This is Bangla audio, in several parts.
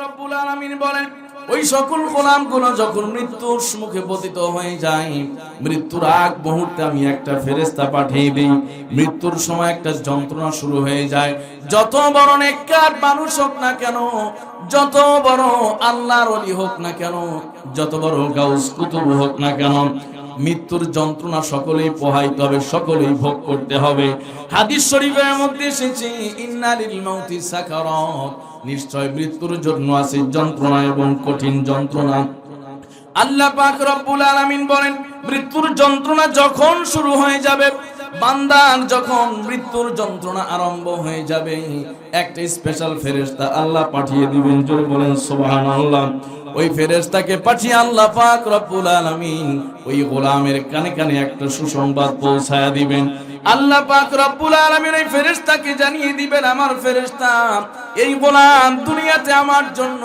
রব্বুল ওই সকল গোলামগুলো যখন মৃত্যুর মুখে পতিত হয়ে যায়, মৃত্যুর আগ মুহূর্তে আমি একটা ফেরেস্তা পাঠিয়ে দিই। মৃত্যুর সময় একটা যন্ত্রণা শুরু হয়ে যায়। যত বড় নেককার মানুষ হোক না কেন, যত বড় আল্লাহর হোক না কেন, যত বড় গাউস কুতুব হোক না কেন, মৃত্যুর যন্ত্রণা সকলেই পোহাইতে হবে, সকলেই ভোগ করতে হবে। হাদিস শরীফের মধ্যে এসেছে, ইন্নালিল নিশ্চয় মৃত্যুর জন্য আছে যন্ত্রণা এবং কঠিন যন্ত্রণা। আল্লাহ পাক রব্বুল আলামিন বলেন, মৃত্যুর যন্ত্রণা যখন শুরু হয়ে যাবে, বান্দার যখন মৃত্যুর যন্ত্রণা আরম্ভ হয়ে যাবে, একটা স্পেশাল ফেরেশতা আল্লাহ পাঠিয়ে দিবেন, জোরে বলেন সুবহানাল্লাহ। ওই ফেরেশতাকে পাঠিয়ে আল্লাহ পাক রব্বুল আলামিন ওই গোলামের কানে কানে একটা সুসংবাদ পৌঁছায়া দিবেন। আল্লাহ পাক রব্বুল আলামিন এই ফেরেশতাকে জানিয়ে দিবেন, আমার ফেরেশতা, এই গোলাম দুনিয়াতে আমার জন্য,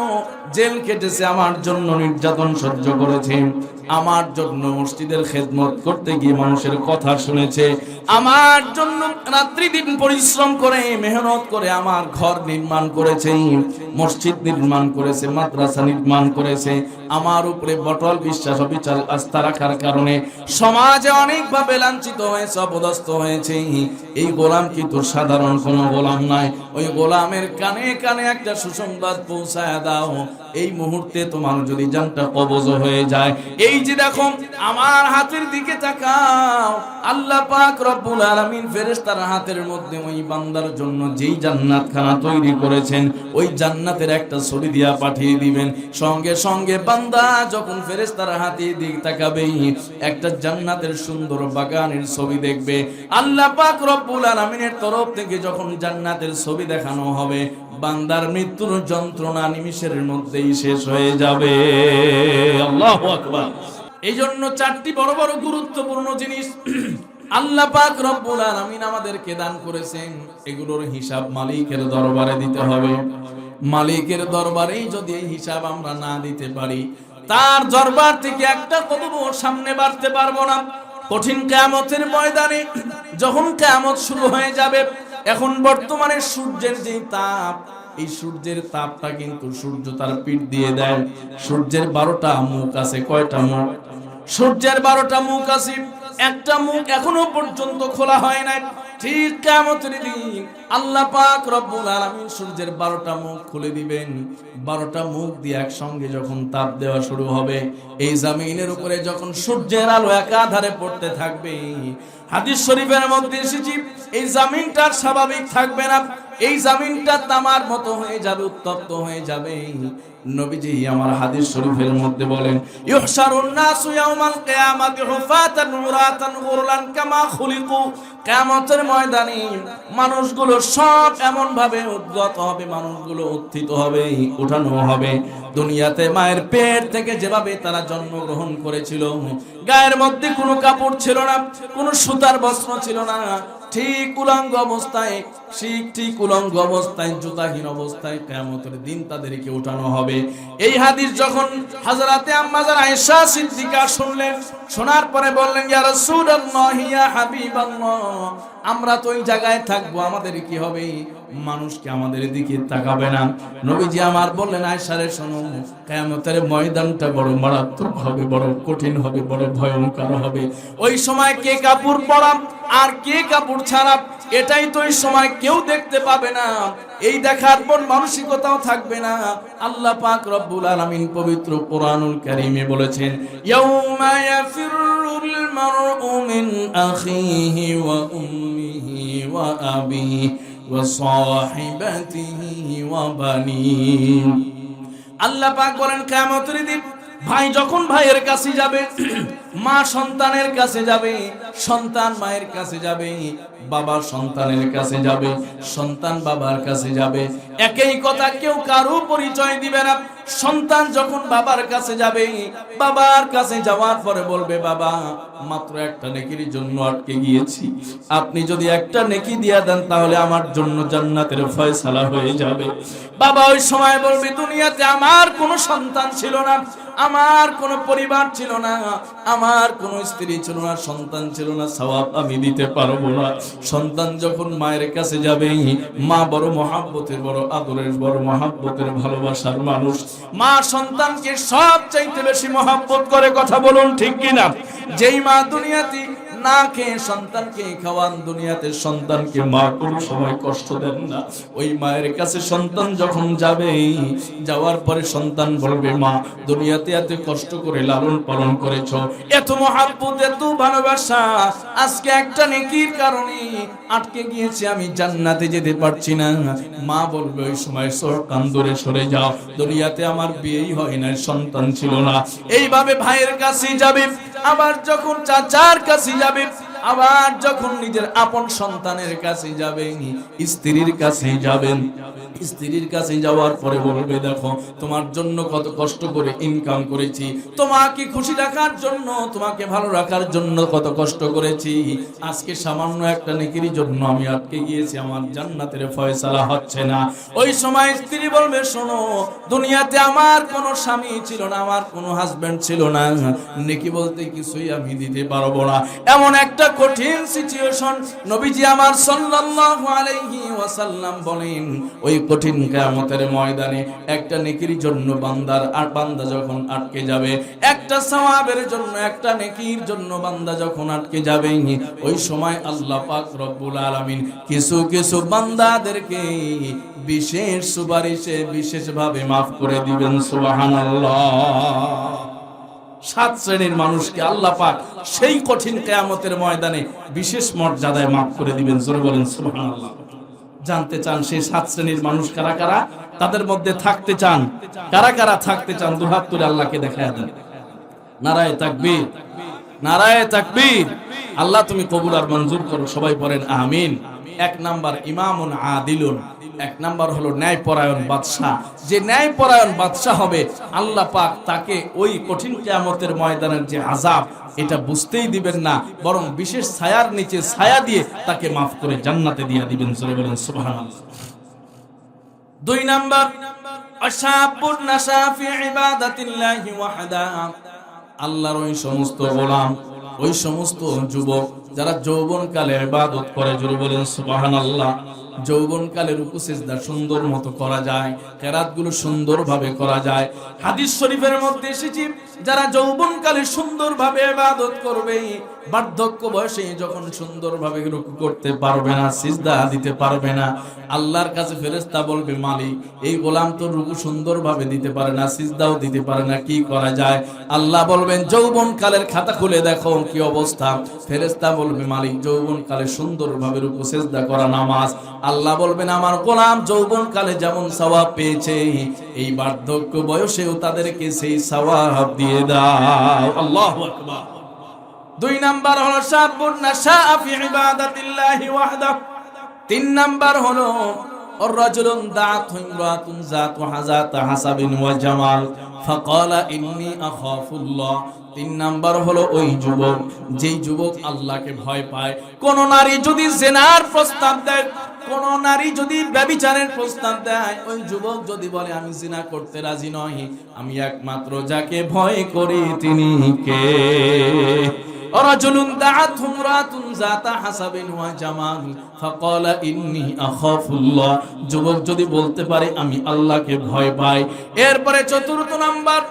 জেল কেটেছে, আমার জন্য নির্যাতন সহ্য করেছে, আমার জন্য মসজিদের খেদমত করতে গিয়ে মানুষের কথা শুনেছে, আমার জন্য রাত্রি দিন পরিশ্রম করে, মেহনত করে আমার ঘর নির্মাণ করেছে, মসজিদ নির্মাণ করেছে, মাদ্রাসা নির্মাণ করেছে আমার উপরে বটল বিশ্বাস অবিচার আস্থা রাখার কারণে সমাজে অনেকভাবে লাঞ্ছিত হয়েছে, অপদস্থ হয়েছে। এই গোলাম কিন্তু সাধারণ কোনো গোলাম নাই ওই গোলামের কানে কানে একটা সুসংবাদ পৌঁছায় দাও। এই মুহূর্তে তোমার যদি জানটা কবজ হয়ে যায়, এই যে দেখো, আমার হাতের দিকে তাকাও। আল্লাহ পাক রব্বুল আলামিন ফেরেশতার হাতের মধ্যে ওই বান্দার জন্য যেই জান্নাত খানা তৈরি করেছেন, ওই জান্নাতের একটা ছবি দিয়া পাঠিয়ে দিবেন। সঙ্গে সঙ্গে বান্দা যখন ফেরেশতার হাতে দিক তাকাবে, একটা জান্নাতের সুন্দর বাগানের ছবি দেখবে। আল্লাহ পাক রব্বুল আলামিনের তরফ থেকে যখন জান্নাতের ছবি দেখানো হবে বান্দার মৃত্যুর যন্ত্রণা নিমিষের মধ্যেই শেষ হয়ে যাবে। আল্লাহু আকবার। এই জন্য চারটি বড় বড় গুরুত্বপূর্ণ জিনিস আল্লাহ পাক রব্বুল আলামিন আমাদেরকে দান করেছেন। এগুলোর হিসাব মালিকের দরবারে দিতে হবে। মালিকের দরবারেই যদি এই হিসাব আমরা না দিতে পারি, তার দরবার থেকে একটা কদম সামনে বাড়তে পারব না। কঠিন কেয়ামতের ময়দানে যখন কেয়ামত শুরু হয়ে যাবে এখন বর্তমানে সূর্যের যে তাপ, এই সূর্যের তাপটা কিন্তু সূর্য তার পিঠ দিয়ে দেয়। সূর্যের বারোটা মুখ আছে, কয়টা মুখ? সূর্যের বারোটা মুখ আছে, একটা মুখ এখনও পর্যন্ত খোলা হয় নাই। ঠিক কেমতের দিন আল্লাহ পাক রব্বুল আলামিন সূর্যের বারোটা মুখ খুলে দিবেন। বারোটা মুখ দিয়ে একসঙ্গে যখন তাপ দেওয়া শুরু হবে, এই জামিনের উপরে যখন সূর্যের আলো একাধারে পড়তে থাকবে হাদিস শরীফের মধ্যে এসেছি, এই জামিনটার স্বাভাবিক থাকবে না, এই জামিনটা তামার মতো হয়ে যাবে, উত্তপ্ত হয়ে যাবে। নবীজি আমার হাদিস শরীফের মধ্যে বলেন ইয়াউমাল কিয়ামাতি হুফাতান উরাতান গুরলান কামা খুলিকু কিয়ামতের ময়দানে মানুষগুলো সব এমন ভাবে হবে, মানুষগুলো উত্থিত হবে, উঠানো হবে। দুনিয়াতে মায়ের পেট থেকে যেভাবে তারা জন্মগ্রহণ করেছিল, গায়ের মধ্যে কোনো কাপড় ছিল না, কোনো সুতার বস্ত্র ছিল না ঠিক উলঙ্গ অবস্থায়, ঠিক ঠিক উলঙ্গ অবস্থায়, জুতাহীন অবস্থায় কেমতের দিন তাদেরকে উঠানো হবে। এই হাদিস যখন হাজরাতে আম্মাজার আয়েশা সিদ্দিকা শুনলেন, শোনার পরে বললেন, ইয়া রাসূলুল্লাহ, ইয়া হাবিবাল্লাহ। আমরা তো ওই জায়গায় থাকব, আমাদের কি হবে? মানুষকে আমাদের দিকে তাকাবে না? নবীজি আমার বললেন, আয়সারে, শোনো, কেয়ামতের ময়দানটা বড় মারাত্মক হবে, বড় কঠিন হবে, বড় ভয়ঙ্কর হবে। ওই সময় কে কাপড় পরাম আর কে কাপড় ছাড়া এটাই তো ওই সময় কেউ দেখতে পাবে না। এই দেখার পর মানসিকতাও থাকবে না। আল্লাহ পাক রব্বুল আলামিন পবিত্র কোরআনুল কারীমে বলেছেন, ইয়াউমা ইয়াফিরুল মারউ মিন আখিহি ওয়া উম্মিহি ওয়া আবিহি ওয়া সাহিবাতিহি ওয়া বানিহি। আল্লাহ পাক বলেন, কিয়ামতের দিন ভাই যখন ভাইয়ের কাছে যাবে, মা সন্তানের কাছে যাবে, সন্তান মায়ের কাছে যাবে, বাবা সন্তানের কাছে যাবে, সন্তান বাবার কাছে যাবে। একই কথা কেউ কারও পরিচয় দিবে না। সন্তান যখন বাবার কাছে যাবে, বাবার কাছে যাওয়ার পরে বলবে, বাবা, মাত্র একটা নেকির জন্য আটকে গিয়েছি। আপনি যদি একটা নেকি দিয়া দেন, তাহলে আমার জন্য জান্নাতের ফয়সালা হয়ে যাবে। বাবা ওই সময় বলবে, দুনিয়াতে আমার কোনো সন্তান ছিল না। আমার কোনো পরিবার ছিল না, আমার কোনো স্ত্রী ছিল না, সন্তান ছিল না স্বভাব আমি দিতে পারব না। সন্তান যখন মায়ের কাছে যাবে, মা বড় মহাব্বতের, বড় আদরের, বড় মহাব্বতের ভালোবাসার মানুষ। মা সন্তানকে সব চাইতে বেশি মহাব্বত করে কথা বলুন ঠিক কিনা? যেই মা দুনিয়াতে না খাওয়ান, দুনিয়াতে মা কোনো সময় কষ্ট দেন না। ওই মায়ের কাছে সন্তান যখন যাবে, যাওয়ার পরে সন্তান বলবে, মা, দুনিয়াতে এত কষ্ট করে লালন পালন এত এত ভালোবাসা, আজকে একটা নেকির কারণে আটকে গিয়েছি, আমি জান্নাতে যেতে পারছি না। মা বলবে, ওই সময় সরে যাও। দুনিয়াতে আমার বিয়েই হয় না সন্তান ছিল না। এইভাবে ভাইয়ের কাছে যাবে। আবার যখন চাচার কাছে যাবে আবার যখন নিজের আপন সন্তানের কাছে যাবেন, স্ত্রীর কাছে যাবেন, স্ত্রীর কাছে যাওয়ার পরে বলবে, দেখো, তোমার জন্য কত কষ্ট করে ইনকাম করেছি, তোমাকে খুশি রাখার জন্য, তোমাকে ভালো রাখার জন্য কত কষ্ট করেছি। আজকে সামান্য একটা নেকির জন্য আমি আটকে গিয়েছি, আমার জান্নাতের ফয়সালা হচ্ছে না। ওই সময় স্ত্রী বলবে, শোনো, দুনিয়াতে আমার কোনো স্বামী ছিল না, আমার কোনো হাজবেন্ড ছিল না। নেকি বলতে কিছুই আমি দিতে পারব না। এমন একটা কঠিন সিচুয়েশন নবীজি আমার সাল্লাল্লাহু আলাইহি ওয়াসাল্লাম বলেন, ওই কঠিন কিয়ামতের ময়দানে একটা নেকির জন্য বান্দার আর বান্দা যখন আটকে যাবে, একটা সওয়াবের জন্য, একটা নেকির জন্য বান্দা যখন আটকে যাবে, ওই সময় আল্লাহ পাক রব্বুল আলামিন কিছু কিছু বান্দাদেরকে বিশেষ সুপারিশে বিশেষভাবে মাফ করে দিবেন, সুবহানাল্লাহ। সাত শ্রেণির মানুষকে আল্লাহ পাক সেই কঠিন কেয়ামতের ময়দানে বিশেষ মর্যাদায় মাফ করে দিবেন। জোরে বলেন জানতে চান সেই সাত শ্রেণির মানুষ কারা কারা? তাদের মধ্যে থাকতে চান। কারা কারা থাকতে চান? দুহাত তুলে আল্লাহকে দেখায় দেন। নারায় তাকবীর। নারায় তাকবীর। আল্লাহ তুমি কবুল আর মঞ্জুর করো। সবাই পড়েন, আমিন। এক নাম্বার ইমামুন আদিলুন, এক নাম্বার হলো ন্যায়পরায়ণ বাদশাহ। যে ন্যায়পরায়ণ বাদশাহ হবে, আল্লাহ পাক তাকে ওই কঠিন কিয়ামতের ময়দানের যে আযাব, এটা বুঝতেই দিবেন না, বরং বিশেষ ছায়ার নিচে ছায়া দিয়ে তাকে মাফ করে জান্নাতে দিয়ে দিবেন। জোরে বলেন, সুবহানাল্লাহ। দুই নাম্বার, আশাবুন নাশা ফি ইবাদাতিল্লাহি ওয়াহদা। আল্লাহর ওই সমস্ত গোলাম ওই সমস্ত যুবক যারা যৌবনকালে ইবাদত করে, জোরে বলেন সুবহানাল্লাহ যৌবন কালে রুকু, সিজদা সুন্দর মতো করা যায়, কেরাতগুলো সুন্দরভাবে করা যায়। হাদিস শরীফের মধ্যে এসেছি যারা যৌবন কালে সুন্দর ভাবে ইবাদত করবে, বার্ধক্য বয়সে যখন সুন্দর ভাবে রুকু করতে পারবে না, সিজদা দিতে পারবে না, আল্লাহর কাছে ফেরেশতা বলবে, মালিক, এই গোলাম তো রুকু সুন্দর ভাবে দিতে পারে না, সিজদাও দিতে পারে না, কি করা যায়? আল্লাহ বলবেন যৌবন কালের খাতা খুলে দেখো কি অবস্থা। ফেরেশতা বলবে, মালিক যৌবন কালে সুন্দর ভাবে রুকু, সিজদা করা নামাজ। আল্লাহ বলবেন, আমার গোলাম যৌবন কালে যেমন সওয়াব পেয়েছে, এই বার্ধক্য বয়সেও তাদেরকে সেই সওয়াব দিয়ে দাও। আল্লাহ দুই নাম্বার হলো শাবুন না সাফি ইবাদাতিল্লাহি ওয়াহদাহ। তিন নাম্বার হলো الرجل دعته امرأة ذات حزات حسب وجمال فقال إني أخاف الله তিন নাম্বার হলো ওই যুবক যেই যুবক আল্লাহকে ভয় পায় কোন নারী যদি জেনার প্রস্তাব দেয় কোন নারী যদি ব্যবিচারের প্রস্তাব দেয় ওই যুবক যদি বলে আমি জিনা করতে রাজি নই আমি একমাত্র যাকে ভয় করি তিনি কে রাজুলুন দাআতহুম রাতুন যাতা যুবক যদি বলতে পারে, আমি আল্লাহকে ভয় পাই। এরপরে চতুর্থ নাম্বার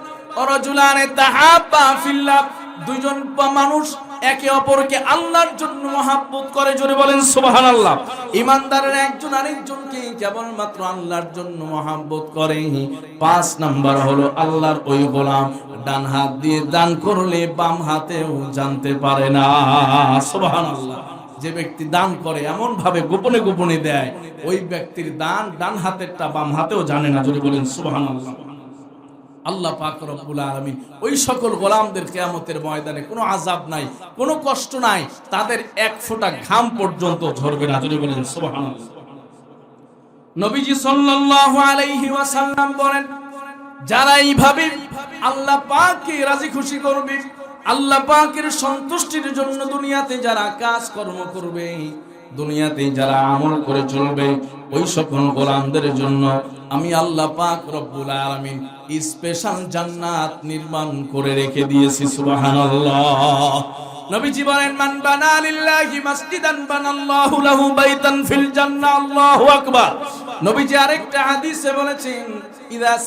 রাজুলানে তাহাব্বা ফিল্লাহ। দুইজন মানুষ একে অপরকে আল্লাহর জন্য মহাব্বত করে, জোরে বলেন সুবহানাল্লাহ। ইমানদারের একজন আরেকজনকে কেবলমাত্র আল্লাহর জন্য মহাব্বত করে। পাঁচ নাম্বার হলো আল্লাহর ওই গোলাম, ডান হাত দিয়ে দান করলে বাম হাতেও জানতে পারে না। সুবহানাল্লাহ। যে ব্যক্তি দান করে এমন ভাবে গোপনে গোপনে দেয়, ওই ব্যক্তির দান ডান হাতেরটা বাম হাতেও জানে না যদি বলেন সুবহানাল্লাহ। আল্লাহ পাক রব্বুল আলামিন ওই সকল গোলামদের কিয়ামতের ময়দানে কোনো আযাব নাই, কোনো কষ্ট নাই, তাদের এক ফোঁটা ঘাম পর্যন্ত ঝরবে না। যদি বলেন নবীজি সাল্লাল্লাহু আলাইহি ওয়াসাল্লাম বলেন, যারা এইভাবে আল্লাহ পাককে রাজি খুশি করবে, আল্লাহ পাকের সন্তুষ্টির জন্য দুনিয়াতে যারা কাজ কর্ম করবে দুনিয়াতে যারা আমল করে চলবে, ওই সকল গোলামদের জন্য আমি আল্লাহ পাক রব্বুল আলামিন স্পেশাল জান্নাত নির্মাণ করে রেখে দিয়েছি নবীজি আরেকটা বলেছেন, ইদা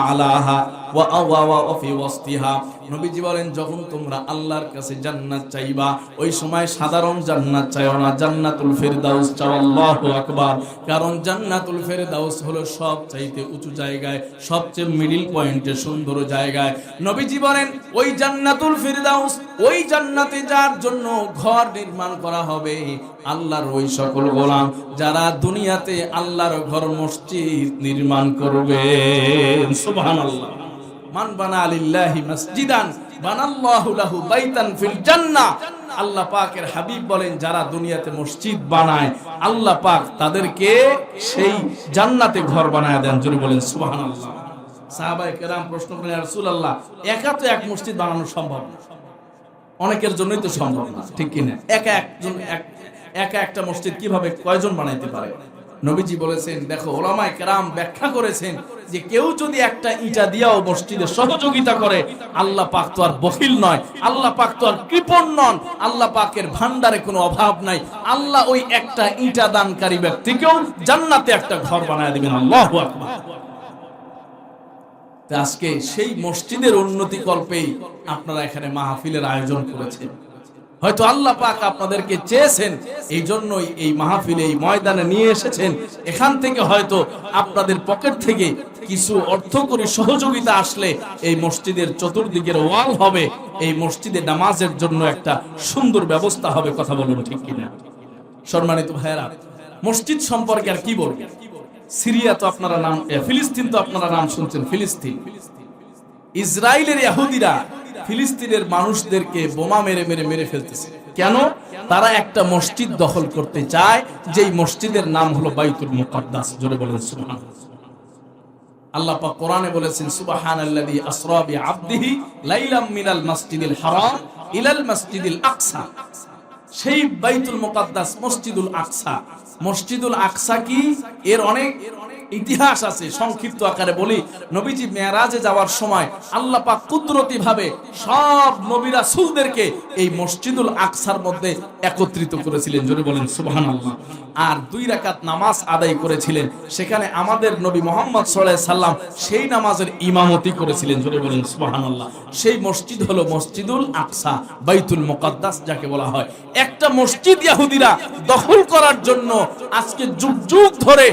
আ'লাহা ওয়াসতিহা। নবীজি বলেন, যখন তোমরা আল্লাহর কাছে জান্নাত চাইবা, ওই সময় সাধারণ জান্নাত চাইও না। জান্নাতুল ফিরদাউস চাও, আল্লাহু আকবার। কারণ জান্নাতুল ফিরদাউস হলো সব চাইতে উঁচু জায়গায়, সবচেয়ে মিডিল পয়েন্টে সুন্দর জায়গায়। নবীজি বলেন, ওই জান্নাতুল ফিরদাউস, ওই জান্নাতে যার জন্য ঘর নির্মাণ করা হবে, আল্লাহর ওই সকল গোলাম যারা দুনিয়াতে আল্লাহর ঘর মসজিদ নির্মাণ করবে সুবহানাল্লাহ। মান বানা লিল্লাহি মসজিদান, বানাল্লাহু লাহু বাইতান ফিল জান্নাহ। আল্লাহ পাকের হাবিব বলেন, যারা দুনিয়াতে মসজিদ বানায়, আল্লাহ পাক তাদেরকে সেই জান্নাতে ঘর বানায় দেন। জোরে বলেন, সুবহানাল্লাহ। সাহাবায়ে কেরাম প্রশ্ন করেন রাসূলুল্লাহ, একা তো এক মসজিদ বানানো সম্ভব না? অনেকের জন্যই তো সম্ভব না, ঠিক কিনা? একা একজন, এক, একা একটা মসজিদ কীভাবে কয়জন বানাইতে পারে? নবীজি বলেছেন, দেখো, ওলামায় কেরাম ব্যাখ্যা করেছেন যে কেউ যদি একটা ইটা দিয়াও মসজিদে সহযোগিতা করে, আল্লাহ পাক তো আর বখিল নয়, আল্লাহ পাক তো আর কৃপণ নন, আল্লাহ পাকের ভান্ডারে কোনো অভাব নাই। আল্লাহ ওই একটা ইটা দানকারী ব্যক্তিকেও জান্নাতে একটা ঘর বানায় দিবেন। আল্লাহু আকবার। আজকে সেই মসজিদের উন্নতি কল্পেই আপনারা এখানে মাহফিলের আয়োজন করেছেন। হয়তো আল্লাহ পাক আপনাদেরকে চেয়েছেন এই জন্যই এই মাহফিলে, এই ময়দানে নিয়ে এসেছেন। এখান থেকে হয়তো আপনাদের পকেট থেকে কিছু অর্থ করে সহযোগিতা আসলে এই মসজিদের চতুর্দিকের ওয়াল হবে। এই মসজিদে নামাজের জন্য একটা সুন্দর ব্যবস্থা হবে, কথা বলুন ঠিক কিনা? সম্মানিত ভাইয়েরা, মসজিদ সম্পর্কে আর কি বলব? সিরিয়া তো আপনারা নাম ফিলিস্তিন তো আপনারা নাম শুনছেন, ফিলিস্তিন। ইসরায়েলের ইহুদিরা ফিলিস্তিনের মানুষদেরকে বোমা মেরে মেরে মেরে ফেলতেছে। কেন? তারা একটা মসজিদ দখল করতে চায়, যেই মসজিদের নাম হলো বাইতুল মুকাদ্দাস। জোরে বলেন, সুবহানাল্লাহ। আল্লাহ পাক কোরআনে বলেছেন, সুবহানাল্লাযী আসরা বিআবদিহি লাইলাম মিনাল মাসজিদিল হারাম ইলাল মাসজিদিল আকসা। সেই বাইতুল মুকাদ্দাস মসজিদুল আকসা। মসজিদুল আকসা কি? এর অনেক ইতিহাস আছে, সংক্ষিপ্ত আকারে বলি। নবীজি মেয়ারাজে যাওয়ার সময় আল্লাহ পাক কুদরতি ভাবে সব নবী রাসূলদেরকে এই মসজিদুল আকসার মধ্যে একত্রিত করেছিলেন। জোরে বলেন, সুবহানাল্লাহ। আর দুই রাকাত নামাজ আদায় করেছিলেন। সেখানে আমাদের নবী মোহাম্মদ সাল্লাল্লাহু সাল্লাম সেই নামাজের ইমামতি করেছিলেন। জোরে বলেন, সুবহানাল্লাহ। সেই মসজিদ হলো মসজিদুল আকসা, বাইতুল মুকাদ্দাস যাকে বলা হয়। একটা মসজিদ ইহুদিরা দখল করার জন্য আজকে যুগ যুগ ধরে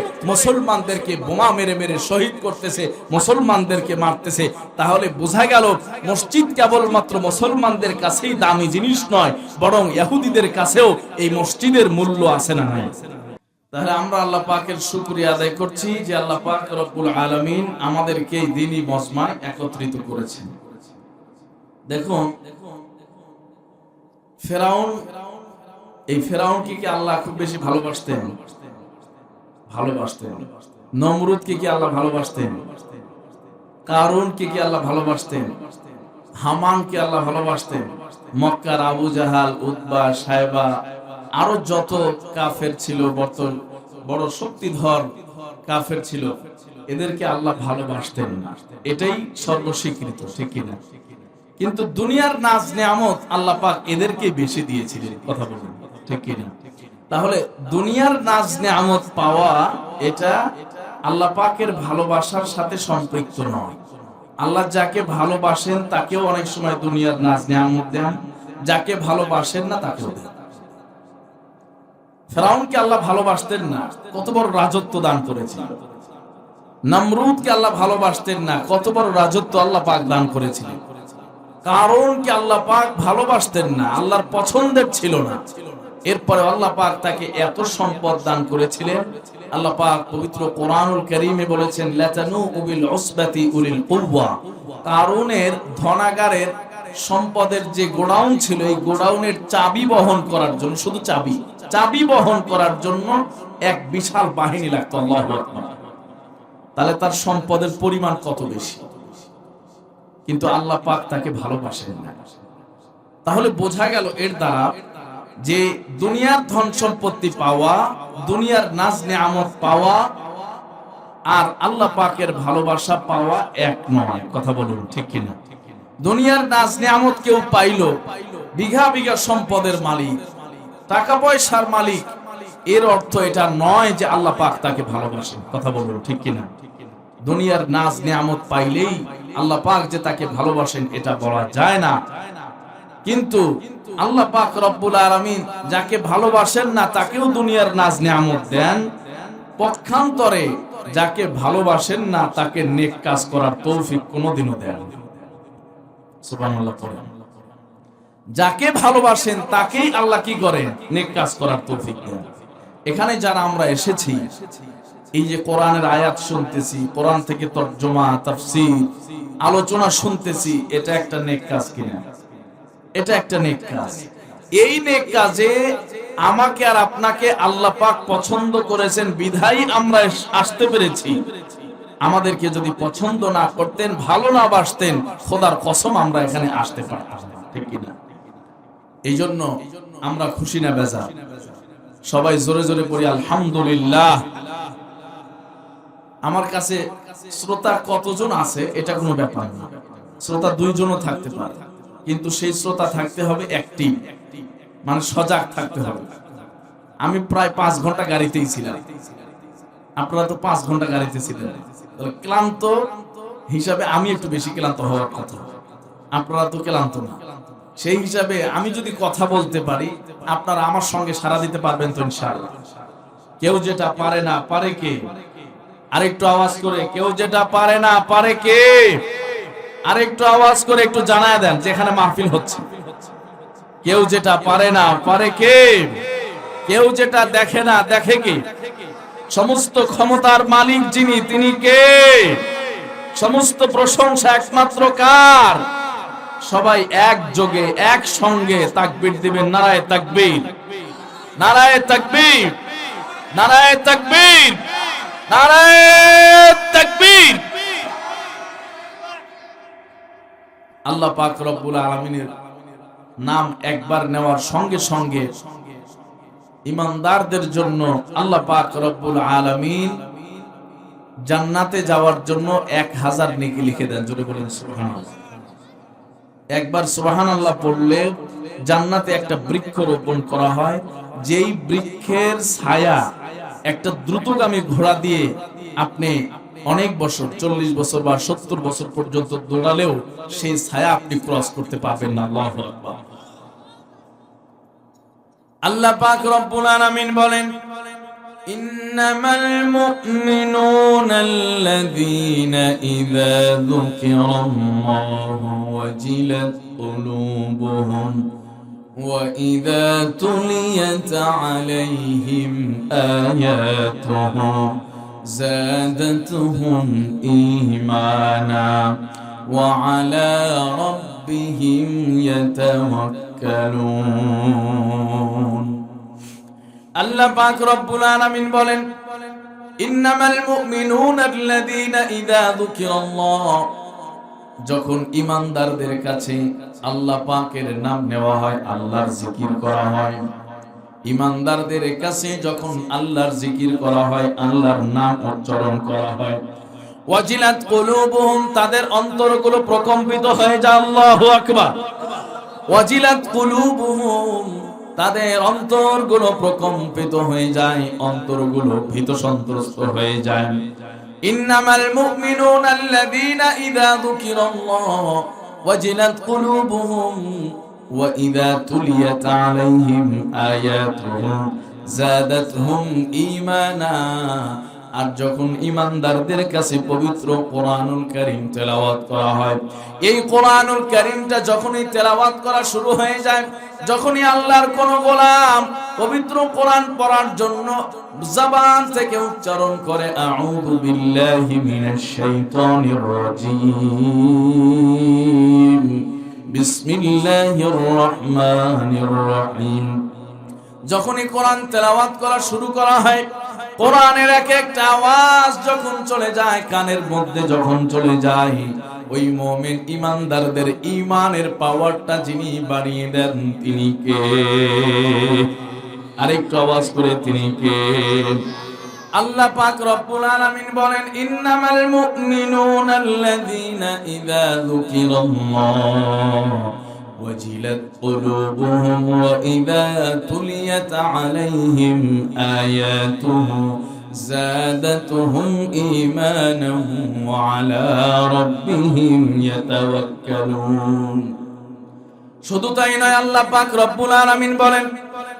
মুসলমানদেরকে বোমা মেরে মেরে শহীদ করতেছে, মুসলমানদেরকে মারতেছে। তাহলে বোঝা গেল, মসজিদ কেবলমাত্র মুসলমানদের কাছেই দামি জিনিস নয়, বরং ইহুদিদের কাছেও এই মসজিদের মূল্য আছে না তাহলে আমরা আল্লাহ পাকের শুকরিয়া আদায় করছি যে আল্লাহ পাক রব্বুল আলামিন আমাদেরকে এই দিনই মজমায় একত্রিত করেছেন। দেখুন, ফেরাউন, এই ফেরাউনকে কি আল্লাহ খুব বেশি ভালোবাসতেন? ভালোবাসতেন। নমরুদকে কি আল্লাহ ভালোবাসতেন? কারুনকে কি আল্লাহ ভালোবাসতেন? হামানকে আল্লাহ ভালোবাসতেন? মক্কার আবু জাহাল, উতবা সাহেবা আরও যত কাফের ছিল বর্তন বড় শক্তিধর কাফের ছিল, এদেরকে আল্লাহ ভালোবাসতেন এটাই সর্বস্বীকৃত, ঠিক কিনা? কিন্তু দুনিয়ার নাজ নেয়ামত আল্লাহ পাক এদেরকে বেশি দিয়েছিলেন, কথা বলুন, ঠিক কিনা? তাহলে দুনিয়ার নাজ নেয়ামত পাওয়া এটা আল্লাহ পাকের ভালোবাসার সাথে সম্পৃক্ত নয়। আল্লাহ যাকে ভালোবাসেন তাকেও অনেক সময় দুনিয়ার নাজ নেয়ামত দেন। যাকে ভালোবাসেন না তাকেও দেন। ফেরাউনকে আল্লাহ ভালোবাসতেন না, কত বড় রাজত্ব দান করেছিল। নমরুদকে আল্লাহ ভালোবাসতেন না, কত বড় রাজত্ব আল্লাহ পাক দান করেছিলেন কারণ কি আল্লাহ পাক ভালোবাসতেন না, আল্লাহর পছন্দের ছিল না। এরপরে আল্লাহ পাক তাকে এত সম্পদ দান করেছিলেন আল্লাহ পাক পবিত্র কোরআনুল কারীমে বলেছেন লাতানু উবিল উসবাতি উলিল কুওয়া। কারণের ধনাগারের সম্পদের যে গোডাউন ছিল, এই গোডাউনের চাবি বহন করার জন্য, শুধু চাবি চাবি বহন করার জন্য এক বিশাল বাহিনী লাগতো, আল্লাহু আকবার। তাহলে তার সম্পদের পরিমাণ কত বেশি? কিন্তু আল্লাহ পাক তাকে ভালোবাসেন না। তাহলে বোঝা গেল এর দ্বারা যে দুনিয়ার ধন সম্পত্তি পাওয়া, দুনিয়ার নাজ নেয়ামত পাওয়া, আর আল্লাহ পাকের ভালোবাসা পাওয়া এক নয়। কথা বলুন, ঠিক কিনা? দুনিয়ার নাজ নেয়ামত কেউ পাইল, বিঘা বিঘা সম্পদের মালিক, টাকা পয়সার মালিক, এর অর্থ এটা নয় যে আল্লাহ পাক তাকে ভালোবাসেন। কথা বলুন, ঠিক কিনা? দুনিয়ার নাজ নিয়ামত পাইলেই আল্লাহ পাক যে তাকে ভালোবাসেন, এটা বলা যায় না। কিন্তু আল্লাহ পাক রব্বুল আলামিন যাকে ভালোবাসেন না, তাকেও দুনিয়ার নাজ নিয়ামত দেন। পক্ষান্তরে যাকে ভালোবাসেন না, তাকে নেক কাজ করার তৌফিক কোনোদিনও দেন। যাকে ভালোবাসেন, তাকেই আল্লাহ কি করেন? নেক কাজ করার তৌফিক দেন। এখানে যারা আমরা এসেছি, এই যে কোরআনের আয়াত শুনতেছি, কোরআন থেকে তর্জমা, তাফসীর, আলোচনা শুনতেছি, এটা একটা নেক কাজ কিনা? এটা একটা নেক কাজ। এই নেক কাজে আমাকে আর আপনাকে আল্লাহ পাক পছন্দ করেছেন, বিধাই আমরা আসতে পেরেছি। আমাদেরকে যদি পছন্দ না করতেন, ভালো না বাসতেন, খোদার কসম আমরা এখানে আসতে পারতাম ঠিক কিনা এই জন্য আমরা খুশি না বেজা সবাই জোরে জোরে পড়ি, আলহামদুলিল্লাহ। আমার কাছে শ্রোতা কতজন আছে, এটা কোনো ব্যাপার না। শ্রোতা দুইজনও থাকতে পারে। কিন্তু সেই শ্রোতা থাকতে হবে একটি মানে সজাগ থাকতে হবে। আমি প্রায় পাঁচ ঘণ্টা গাড়িতেই ছিলাম। আপনারা তো পাঁচ ঘণ্টা গাড়িতে ছিলেন। ক্লান্ত হিসাবে আমি একটু বেশি ক্লান্ত হওয়ার কথা। আপনারা তো ক্লান্ত না। সেই হিসাবে আমি যদি কথা বলতে পারি, আপনারা আমার সঙ্গে সারা দিতে পারবেন তো ইনশাআল্লাহ। কেউ যেটা পারে না, পারে কে? আরেকটু আওয়াজ করে, কেউ যেটা পারে না, পারে কে? আরেকটু আওয়াজ করে একটু জানায় দেন যেখানে মাহফিল হচ্ছে। কেউ যেটা পারে না, পারে কে? কেউ যেটা দেখে না, দেখে কে? সমস্ত ক্ষমতার মালিক যিনি, তিনি কে? সমস্ত প্রশংসা একমাত্র কার? সবাই একযোগে এক সঙ্গে তাকবীর দিবেন, নারায় তাকবীর। নারায় তাকবীর। নারায় তাকবীর। নারায় তাকবীর। আল্লাহ পাক রব্বুল আলামিনের নাম একবার নেওয়ার সঙ্গে সঙ্গে ইমানদারদের জন্য আল্লাহ পাক রব্বুল আলামিন জান্নাতে যাওয়ার জন্য এক হাজার নেকি লিখে দেন। জোরে বলেন একবার সুবহানাল্লাহ পড়লে জান্নাতে একটা বৃক্ষ রোপণ করা হয়। যেই বৃক্ষের ছায়া একটা দ্রুতগামী ঘোড়া দিয়ে আপনি অনেক বছর চল্লিশ বছর বা সত্তর বছর পর্যন্ত দৌড়ালেও সেই ছায়া আপনি ক্রস করতে পারবেন না আল্লাহু আকবার আল্লাহ পাক রব্বুল আলামিন বলেন إنما المؤمنون الذين إذا ذكر الله وجلت قلوبهم وإذا تليت عليهم آياته زادتهم إيمانا وعلى ربهم يتوكلون আল্লাহ পাক রব্বুল আলামিন বলেন ইন্নামাল মুমিনুনা আল্লাযীনা ইযা যুকিরাল্লাহ যখন ইমানদারদের কাছে আল্লাহ পাকের নাম নেওয়া হয় আল্লাহর জিকির করা হয় ইমানদারদের কাছে যখন আল্লাহর জিকির করা হয়, আল্লাহর নাম উচ্চারণ করা হয়। ওয়াজিলাত কুলুবুহুম, তাদের অন্তরগুলো প্রকম্পিত হয়ে যায়, আল্লাহু আকবার। ওয়াজিলাত কুলুবুহুম, তাদের অন্তরগুলো প্রকম্পিত হয়ে যায়, অন্তরগুলো ভীত সন্ত্রস্ত হয়ে যায়। ইন্নামাল মুমিনুনা আল্লাযীনা ইযা যুকিরাল্লাহ, ওয়াজিলাত কুলুবুহুম ইযা তুলিয়াত আলাইহিম আয়াতুহু যাদাতহুম ঈমানা আর যখন ইমানদারদের কাছে পবিত্র কোরআনুল কারীম তেলাওয়াত করা হয়, এই কোরআনুল কারীমটা যখনই তেলাওয়াত করা শুরু হয়ে যায়, যখনই আল্লাহর কোন গোলাম পবিত্র কোরআন পড়ার জন্য জবান থেকে উচ্চারণ করে, আউযু বিল্লাহি মিনাশ শাইতানির রাজীম। বিসমিল্লাহির রহমানির রহিম। যখনই কোরআন তেলাওয়াত করা শুরু করা হয়, কোরআনের এক একটা আওয়াজ যখন চলে যায়, কানের মধ্যে যখন চলে যায়, ওই মোমেন ইমানদারদের ইমানের পাওয়ারটা যিনি বাড়িয়ে দেন, তিনি কে? আরেকটু আওয়াজ করে, তিনি কে? আল্লাহ পাক রব্বুল আলামিন বলেন ইন্নামাল মুমিনুনা আল্লাযীনা ইযা যুকিরাল্লাহ وجلت قلوبهم وإذا تليت عليهم آياته زادتهم إيمانا وعلى ربهم يتوكلون শুধু তাই নয় আল্লাহ পাক রব্বুল আলামিন বলেন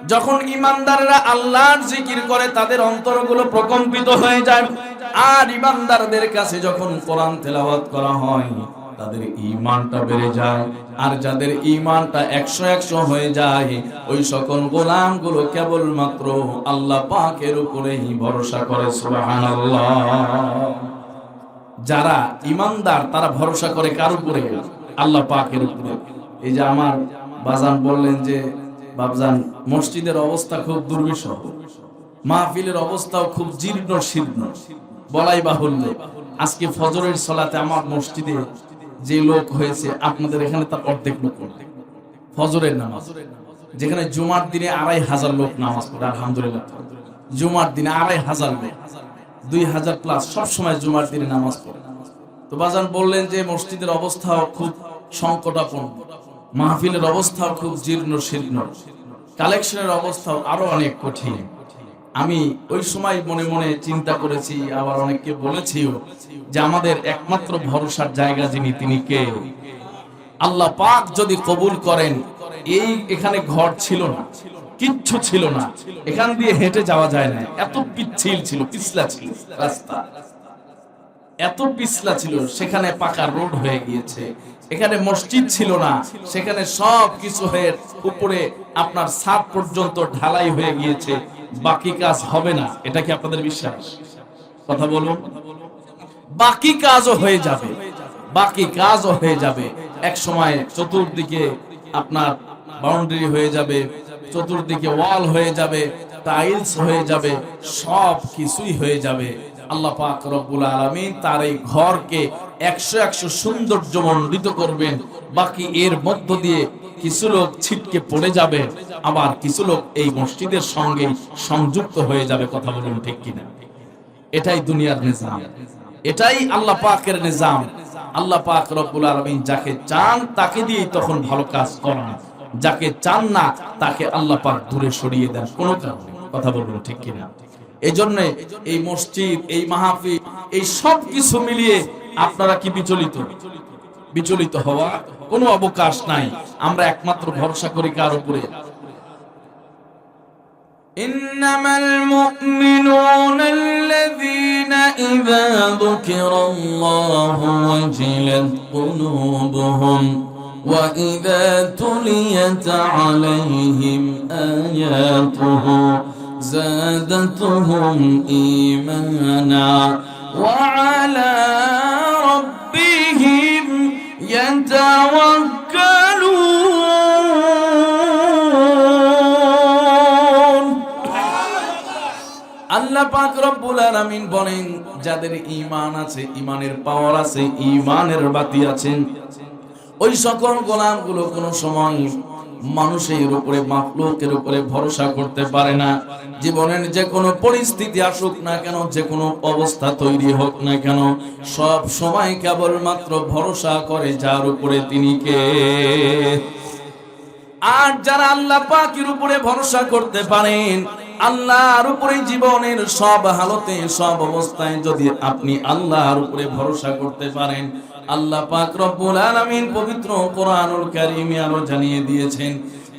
যখন ইমানদাররা আল্লাহর জিকির করে, তাদের অন্তরগুলো প্রকম্পিত হয়ে যায়। আর ইমানদারদের কাছে যখন কোরআন তেলাওয়াত করা হয়, তাদের ইমানটা বেড়ে যায়। আর যাদের ইমানটা একশো একশো হয়ে যায়, ওই সকল গোলামগুলো কেবলমাত্র আল্লাহ পাকের উপরেই ভরসা করে যারা ইমানদার, তারা ভরসা করে কার উপরে? আল্লাহ পাকের উপরে। এই যে আমার বাজান বললেন যে বাবজান মসজিদের অবস্থা খুব দুর্বিষহ। মাহফিলের অবস্থাও খুব জীর্ণ শীর্ণ। বলাই বাহুল্য, আজকে ফজরের সলাতে আমার মসজিদে যে লোক হয়েছে, আপনাদের এখানে তার অর্ধেক লোক। ফজরের নামাজ, যেখানে জুমার দিনে আড়াই হাজার লোক নামাজ পড়ে, আলহামদুলিল্লাহ। জুমার দিনে আড়াই হাজার লোক, দুই হাজার প্লাস সবসময় জুমার দিনে নামাজ পড়ে। তো বাজান বললেন যে, মসজিদের অবস্থাও খুব সংকটাপন্ন। মাহফিলের অবস্থাও খুব জীর্ণ, শীর্ণ। কালেকশনের অবস্থাও আরও অনেক কঠিন। আমি ওই সময় মনে মনে চিন্তা করেছি, আবার অনেককে বলেছিও যে আমাদের একমাত্র ভরসার জায়গা যিনি, তিনি কে? আল্লাহ পাক যদি কবুল করেন, এই এখানে ঘর ছিল না, কিচ্ছু ছিল না। এখান দিয়ে হেঁটে যাওয়া যায় না। এত পিচ্ছিল ছিল, পিছলা ছিল রাস্তা। এত পিছলা ছিল, সেখানে পাকা রোড হয়ে গিয়েছে। এখানে মসজিদ ছিল না। সেখানে সব কিছু হয়ে উপরে আপনার ছাদ পর্যন্ত ঢালাই হয়ে গিয়েছে। বাকি কাজ হবে না। এটা কি আপনাদের বিশ্বাস? কথা বলুন। বাকি কাজও হয়ে যাবে। বাকি কাজও হয়ে যাবে। এক সময় চতুর্দিকে আপনার বাউন্ডারি হয়ে যাবে। চতুর্দিকে ওয়াল হয়ে যাবে। টাইলস হয়ে যাবে। সব কিছুই হয়ে যাবে। আল্লাহ পাক রব্বুল আলামিন তার এই ঘরকে একশো একশো সৌন্দর্য মণ্ডিত করবেন বাকি এর মধ্য দিয়ে কিছু লোক ছিটকে পড়ে যাবে। আবার কিছু লোক এই মসজিদের সঙ্গে সংযুক্ত হয়ে যাবে, কথা বলুন ঠিক কিনা? এটাই দুনিয়ার নিজাম। এটাই আল্লাহ পাকের নিজাম। আল্লাহ পাক রব্বুল আলামিন যাকে চান তাকে দিয়ে তখন ভালো কাজ করান। যাকে চান না, তাকে আল্লাহ পাক দূরে সরিয়ে দেন। কোনো কারণে, কথা বলুন ঠিক কিনা? এই জন্য এই মসজিদ, এই মাহফিল এই সব কিছু মিলিয়ে আপনারা কি বিচলিত বিচলিত হওয়া কোনো অবকাশ নাই আমরা একমাত্র ভরসা করি কার উপরে إنما المؤمنون الذين إذا ذكر الله وجلت قلوبهم وإذا تليت عليهم آياته زادتهم إيمانا وعلى ربهم يتوكلون আল্লাহ পাক রব্বুল আলামিন বলেন যাদের ঈমান আছে ঈমানের পাওয়ার আছে ঈমানের বাতি আছে ওই সকল গোলামগুলো কোনো সময় মানুষের উপরে, মাখলুকের উপরে ভরসা করতে পারে না। জীবনের যে কোনো পরিস্থিতি আসুক না কেন যে কোনো অবস্থা তৈরি হোক না কেন, সব সময় কেবলমাত্র ভরসা করে যার উপরে তিনি কে। আর যারা আল্লাহ পাকের উপরে ভরসা করতে পারেন, আল্লাহর উপরে জীবনের সব হালতে, সব অবস্থায় যদি আপনি আল্লাহর উপরে ভরসা করতে পারেন আল্লাহ পাক রব্বুল আলামিন পবিত্র কোরআনুল কারীমে আরও জানিয়ে দিয়েছেন,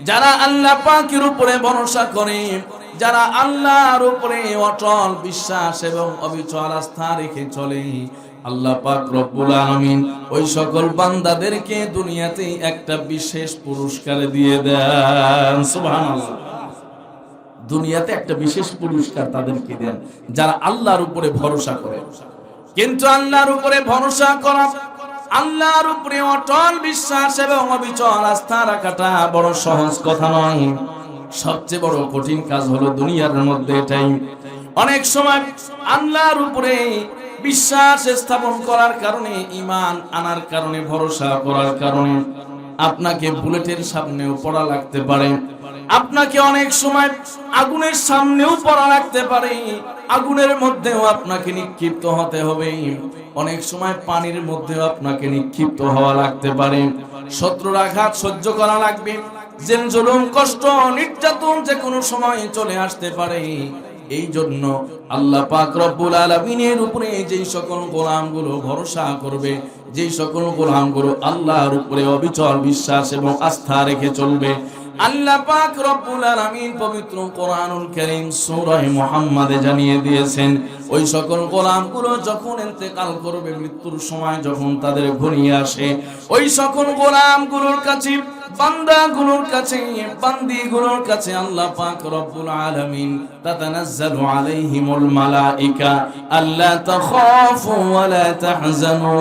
যারা আল্লাহ পাকের উপরে ভরসা করে, যারা আল্লাহর উপরে অটল বিশ্বাস এবং অবিচল আস্থা রেখে চলে, আল্লাহ পাক রব্বুল আলামিন ওই সকল বান্দাদেরকে দুনিয়াতে একটা বিশেষ পুরস্কার দিয়ে দেন। সুবহানাল্লাহ। দুনিয়াতে একটা বিশেষ পুরস্কার তাদেরকে দেন, যারা আল্লাহর উপরে ভরসা করে। কিন্তু আল্লাহর উপরে ভরসা করা আল্লাহর উপরে অটল বিশ্বাস এবং অবিচল আস্থা রাখাটা বড় সহজ কথা নয়। সবচেয়ে বড় কঠিন কাজ হলো দুনিয়ার মধ্যে এটাই। অনেক সময় আল্লাহর উপরে বিশ্বাস স্থাপন করার কারণে ইমান আনার কারণে, ভরসা করার কারণে। আপনাকে বুলেটের সামনেও পড়া লাগতে পারে। আপনাকে অনেক সময় আগুনের সামনেও পড়া লাগতে পারে। আগুনের মধ্যেও আপনাকে নিক্ষিপ্ত হতে হবে। অনেক সময় পানির মধ্যেও আপনাকে নিক্ষিপ্ত হওয়া লাগতে পারে। শত্রুর আঘাত সহ্য করা লাগবে। জেল জুলুম কষ্ট, নির্যাতন যে কোনো সময় চলে আসতে পারে। এই জন্য আল্লাহ পাক রব্বুল আলামিনের উপরে যেই সকল গোলামগুলো ভরসা করবে, যেই সকল গোলামগুলো আল্লাহর উপরে অবিচল বিশ্বাস এবং আস্থা রেখে চলবে, আল্লাহ পাক রব্বুল আলামিন পবিত্র কোরআনুল কারীম সূরা মুহাম্মাদে জানিয়ে দিয়েছেন, ওই সকল গোলামগুলো যখন ইন্তেকাল করবে, মৃত্যুর সময় যখন তাদের ঘনিয়ে আসে, ওই সকল গোলামগুলোর কাছে বান্দাগুলোর কাছে, বান্দিগুলোর কাছে আল্লাহ পাক রব্বুল আলামিন তাতানাজ্জালু আলাইহিমুল মালাইকা, আল্লা তাখাফু ওয়া লা তাহজানু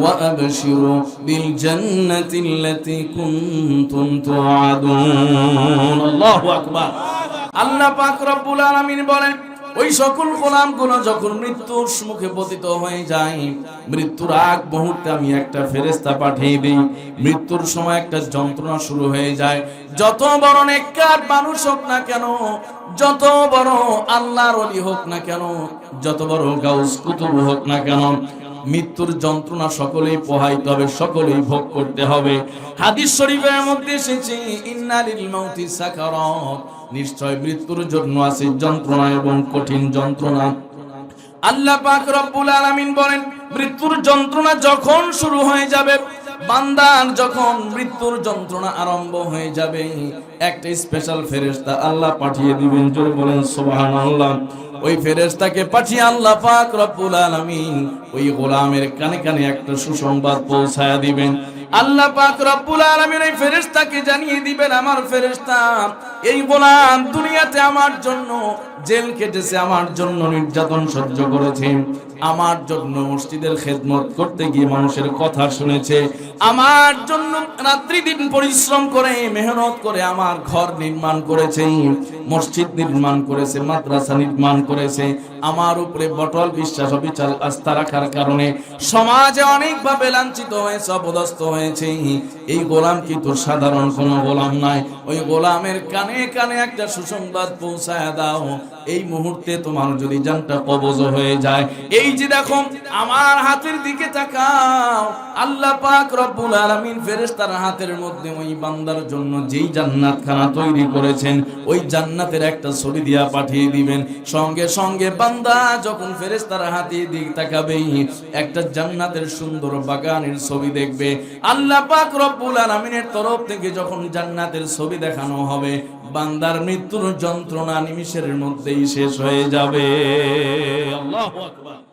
ওয়া আবশিরু বিল জান্নাতি আল্লাতী কুনতুম তুআদুন। আল্লাহু আকবার। আল্লাহ পাক রব্বুল আলামিন বলেন ওই সকল গোলামগুলো যখন মৃত্যুর মুখে পতিত হয়ে যায়, মৃত্যুর আগ মুহূর্তে আমি একটা ফেরেস্তা পাঠিয়ে দিই। মৃত্যুর সময় একটা যন্ত্রণা শুরু হয়ে যায়। যত বড় নেককার মানুষ হোক না কেন, যত বড় আল্লাহর অলি হোক না কেন, যত বড় গাউস কুতুব হোক না কেন মৃত্যুর যন্ত্রণা সকলেই পোহাইতে হবে, সকলেই ভোগ করতে হবে। হাদিস শরীফের মধ্যে এসেছে ইন্নালিল মাউতি সাকারাত। নিশ্চয় মৃত্যুর জন্য আছে যন্ত্রণা এবং কঠিন যন্ত্রণা। আল্লাহ পাক রব্বুল আলামিন বলেন, মৃত্যুর যন্ত্রণা যখন শুরু হয়ে যাবে, বান্দার যখন মৃত্যুর যন্ত্রণা আরম্ভ হয়ে যাবে, একটা স্পেশাল ফেরেশতা আল্লাহ পাঠিয়ে দিবেন। জোরে বলেন, সুবহানাল্লাহ। ওই ফেরেশতাকে পাঠিয়ে আল্লাহ পাক রব্বুল আলামিন ওই গোলামের কানে কানে একটা সুসংবাদ পৌঁছায়া দিবেন। আল্লাহ পাক রব্বুল আলামিন এই ফেরেশতাকে জানিয়ে দিবেন, আমার ফেরেশতা, এই গোলাম দুনিয়াতে আমার জন্য জেল কেটেছে আমার জন্য নির্যাতন সহ্য করেছে। আমার জন্য মসজিদের খেদমত করতে গিয়ে মানুষের কথা শুনেছে। আমার জন্য রাত্রি দিন পরিশ্রম করে, মেহনত করে আমার ঘর নির্মাণ করেছে। মসজিদ নির্মাণ করেছে, মাদ্রাসা নির্মাণ করেছে। আমার উপরে বটল বিশ্বাস অবিচাল আস্থা রাখার কারণে সমাজে অনেকভাবে লাঞ্ছিত হয়েছে, অপদস্থ হয়েছে। এই গোলাম কি তোর সাধারণ কোনো গোলাম নাই? ওই গোলামের কানে কানে একটা সুসংবাদ পৌঁছায় দাও। এই মুহূর্তে তোমার যদি জানটা কবজ হয়ে যায়, এই যে দেখো, আমার হাতের দিকে তাকাও। আল্লাহ পাক রব্বুল আলামিন ফেরেশতার হাতের মধ্যে ওই বান্দার জন্য যেই জান্নাত খানা তৈরি করেছেন, ওই জান্নাতের একটা ছবি দিয়া পাঠিয়ে দিবেন। সঙ্গে সঙ্গে বান্দা যখন ফেরেশতার হাতে দিক তাকাবে, একটা জান্নাতের সুন্দর বাগানের ছবি দেখবে। আল্লাহ পাক রব্বুল আলামিনের তরফ থেকে যখন জান্নাতের ছবি দেখানো হবে বান্দার মৃত্যুর যন্ত্রণা নিমিষের মধ্যেই শেষ হয়ে যাবে। আল্লাহ আকবার।